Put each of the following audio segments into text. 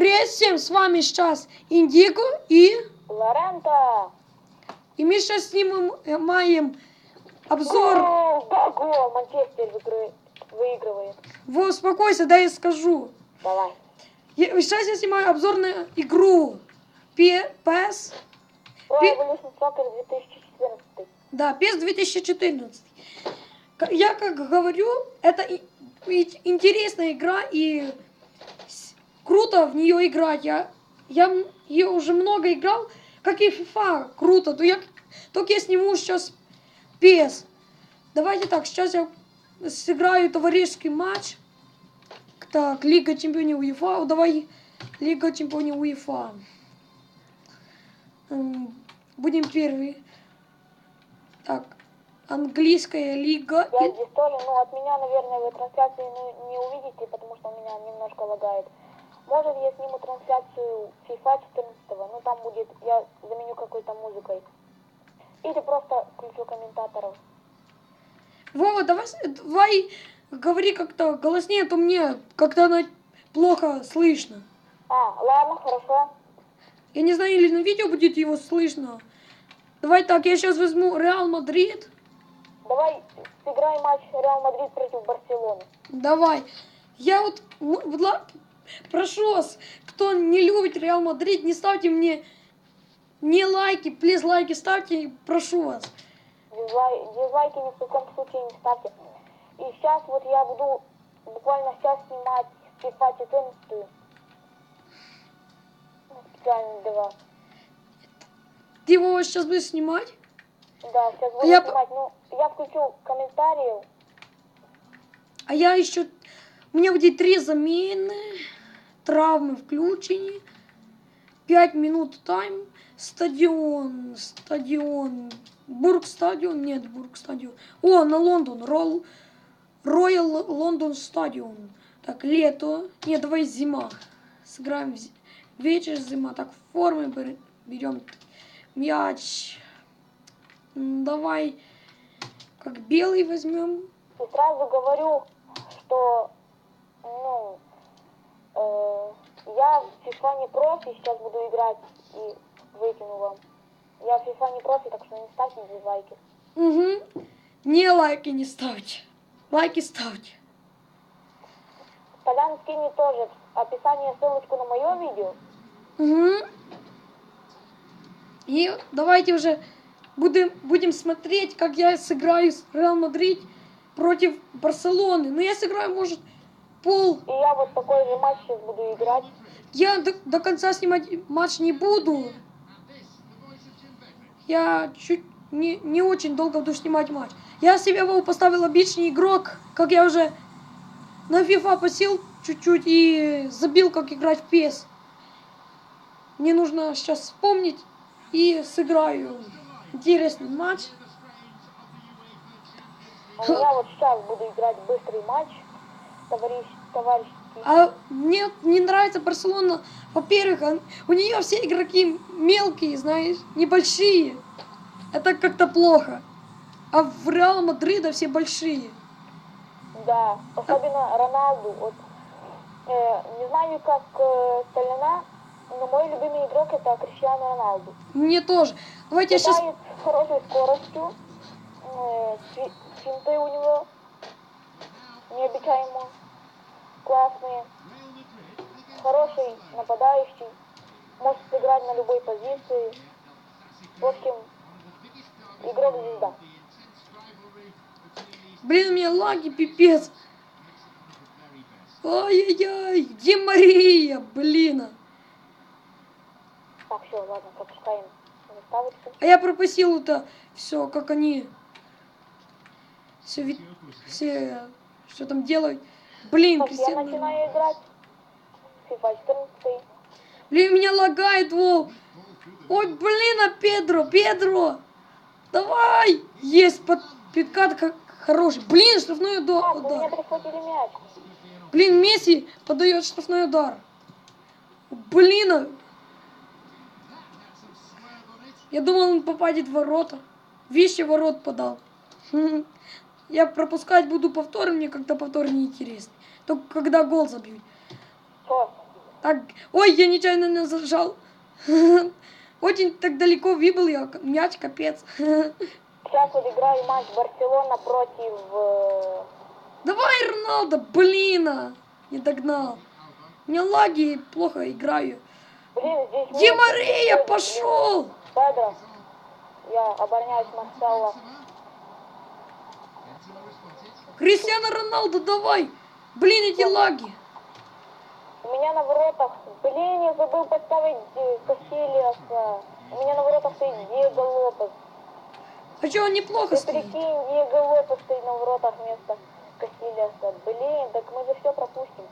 Привет всем, с вами сейчас Индиго и... Лорента! И мы сейчас снимаем обзор... О, да, гол! Манчестер выигры- выигрывает. Во, успокойся, дай я скажу. Давай. Я- сейчас я снимаю обзор на игру P- PES. Pro Evolution Soccer 2014. Да, PES 2014. К- Я как говорю, это интересная игра и круто в нее играть. Я, я ее уже много играл, как и FIFA, круто. То я, только я сниму сейчас PES. Давайте так, сейчас я сыграю товарищеский матч. Так, Лига чемпионов УЕФА. Давай Лига чемпионов УЕФА. М, Будем первый. Так, английская лига. Я тоже, ну, от меня, наверное, вы трансляции не увидите, потому что у меня немножко лагает. Может, я сниму трансляцию FIFA 14, ну, там будет, я заменю какой-то музыкой. Или просто включу комментаторов. Вова, давай, давай говори как-то голоснее, а то мне как-то она плохо слышно. А, ладно, хорошо. Я не знаю, или на видео будет его слышно. Давай так, я сейчас возьму Реал Мадрид. Давай сыграем матч Реал Мадрид против Барселоны. Давай. Я вот, ла- прошу вас, кто не любит Реал Мадрид, не ставьте мне не лайки, плиз лайки ставьте, прошу вас. Дизлай- дизлайки ни в каком случае не ставьте. И сейчас вот я буду буквально сейчас снимать FIFA 14. Ну, Специально для вас. Ты его сейчас будешь снимать? Да, сейчас буду Я снимать. Ну, я включу комментарии. А я еще... У меня будет три замены, травмы включені, 5 минут тайм, стадион, стадион, Бург стадион, нет, Бург стадион. О, на Лондон, Ролл, Роял Лондон стадион. Так, лето, нет, давай зима. Сыграем в вечер, зима. Так, формы бер- берем. Мяч. Давай, как белый возьмем. И сразу говорю, что, ну, э, я в FIFA не профи, сейчас буду играть и выкину вам. Я в FIFA не профи, так что не ставьте дизлайки. Угу. Не лайки не ставьте. Лайки ставьте. Толян скинет тоже в описании ссылочку на мое видео. Угу. И давайте уже будем, будем смотреть, как я сыграю с Реал Мадрид против Барселоны. Ну, я сыграю, может, пол. И я вот такой же матч сейчас буду играть. Я до, до конца снимать матч не буду. Я чуть не, не очень долго буду снимать матч. Я себе его поставил обычный игрок, как я уже на FIFA посел чуть-чуть и забил, как играть в PES. Мне нужно сейчас вспомнить и сыграю интересный матч. У меня вот сейчас буду играть быстрый матч. Товарищ, товарищеский. А мне не нравится Барселона. Во-первых, у нее все игроки мелкие, знаешь, небольшие. Это как-то плохо. А в Реал Мадрида все большие. Да, особенно Роналду. Вот, э, не знаю, как э, Толяна, но мой любимый игрок это Криштиану Роналду. Мне тоже. Давайте я сейчас... С хорошей скоростью. Э, фи- финты у него необычайно классные. Хороший нападающий. Может сыграть на любой позиции. В общем, игрок звезда. Блин, у меня лаги пипец. Ай-яй-яй, где Мария, блин. Так, все, ладно, пропускаем. А я пропустил это все, как они все, все что там делают. Блин, Так, я Кристиан. начинаю играть. FIFA 14. Блин, меня лагает, Вов. Ой, блин, а Педро, Педро. Давай. Есть под, подкат как хороший. Блин, штрафной удар. Меня удар. мяч. Блин, Месси подает штрафной удар. Блин. а- Я думал, он попадет в ворота. Вещи ворот подал. Я пропускать буду повторы, мне как-то повтор не интересно. Только когда гол забьют. Так, ой, я нечаянно не зажал. Очень так далеко выбил я мяч, капец. Сейчас вот играю матч Барселона против... э, Давай, Роналдо, блин, а, не догнал. Меня лаги, плохо играю. Блин, здесь... Ди нет- Мария, блин, пошел! Педро. Я обороняюсь Марсело. Кристиано Роналдо, давай! Блин, эти лаги. У меня на воротах... Блин, я забыл поставить э, Кассилиаса. У меня на воротах стоит Диего Лопес. А что, он неплохо Ты стоит? прикинь, Диего Лопес стоит на воротах вместо Кассилиаса. Блин, так мы же все пропустим.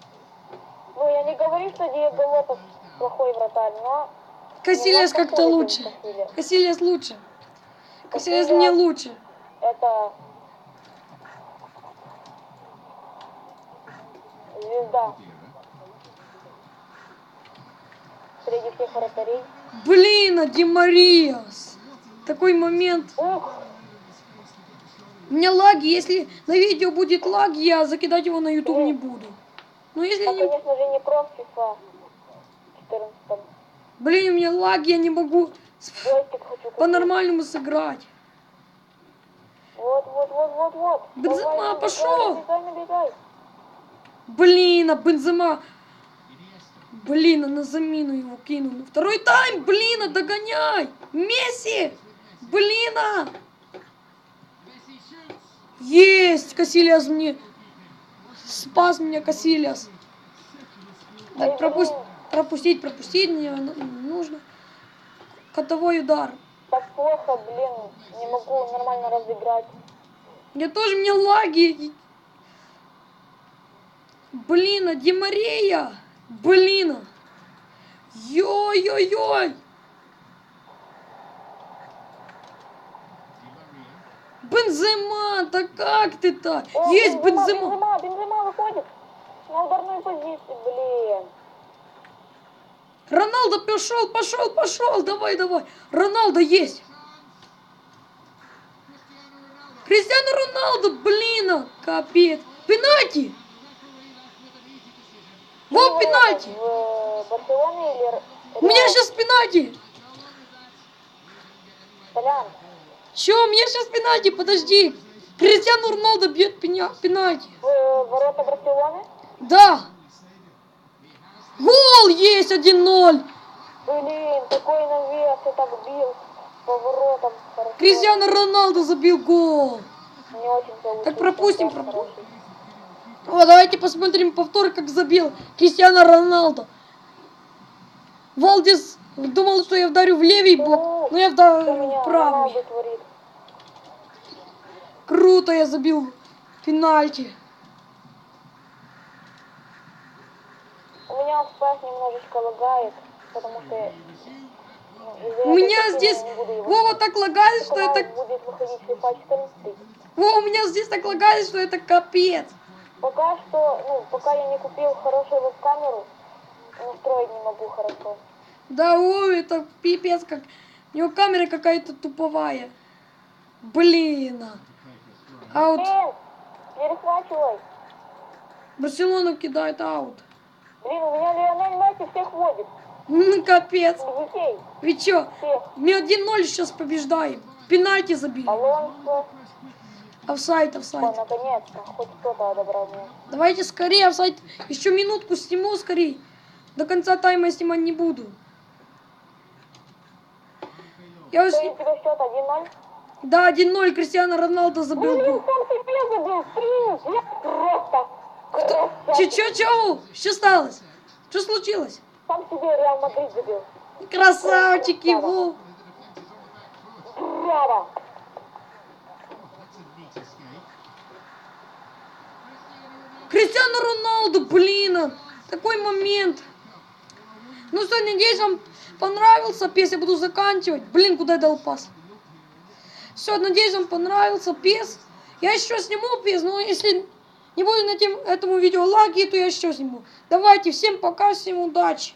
Ну, я не говорю, что Диего Лопес плохой вратарь, но... Касилиас как-то лучше. Касилиас лучше. Касилиас мне лучше. Это... Звезда среди всех вратарей. Блин, а Ди Мариас. Такой момент. Ух, У меня лаги, если на видео будет лаг, я закидать его на YouTube не буду. Ну если я, не... конечно же, не проф FIFA 14 Блин, у меня лаги, я не могу по-нормальному сыграть. Вот, вот, вот, вот, вот. Бензема, пошел. Набегай, набегай. Блин, а Бензема... Блин, а на замену его кинул. Второй тайм, блин, а догоняй! Месси! Блин, а! Есть! Касилиас мне... Спас меня Касилиас. Так, пропусть... пропустить, пропустить мне нужно. Котовой удар. Так плохо, блин, не могу нормально разыграть. Я тоже, мне лаги. Блин, а Ди Мария. Блин. Йой-йой-йой. Бензема, да как ты так? О, Есть Бензема, Бензема. Бензема, выходит на ударную позицию, блин. Роналдо пошел, пошел, пошел. Давай, давай. Роналдо есть. Кристиано Роналдо, блин, а, капец. Пенальти. Вот пенальти. У меня сейчас пенальти. Че, у меня сейчас пенальти, подожди. Кристиано Роналдо бьет пенальти. в э, ворота Барселоны? Да. Гол есть 1-0. Блин, такой навес, я так бил по воротам. Хорошо. Кристиано Роналдо забил гол. Не очень получилось. Так пропустим, пропустим. О, давайте посмотрим повтор, как забил Кристиано Роналдо. Валдис думал, что я вдарю в левый бок, но я вдарю в правый. Роналду? Круто я забил пенальти. У меня FPS немножечко лагает, потому что... ну, У меня здесь Вова так лагает, что это... будет выходить FIFA 14. Во, у меня здесь так лагает, что это капец. Пока что, ну, пока я не купил хорошую веб-камеру, настроить не могу хорошо. Да, ой, это пипец как... У него камера какая-то туповая. Блин. Аут. Блин, перехвачивай. Барселона кидает аут. Блин, у меня Лионель Месси всех водит. М, Капец. Детей, Вы чё? всех. Мы 1-0 сейчас побеждаем. Пенальти забили. Алонсо. Офсайд, О, офсайд. наконец-то, хоть кто-то одобрал меня. Давайте скорее офсайд. Еще минутку сниму скорее. До конца тайма снимать не буду. Я уже... 1-0? Да, 1-0 Кристиано Роналдо забил гол. красавчик. Че, че, че? Что сталось? Что случилось? Сам себе Реал Мадрид забил. Красавчики, во. Браво. Кристиано Роналду, блин, а, такой момент. Ну что, надеюсь, вам понравился пес, я буду заканчивать. Блин, куда я дал пас? Все, надеюсь, вам понравился пес. Я еще сниму пес, но если не буду на тем, этому видео лаги, то я еще сниму. Давайте, всем пока, всем удачи.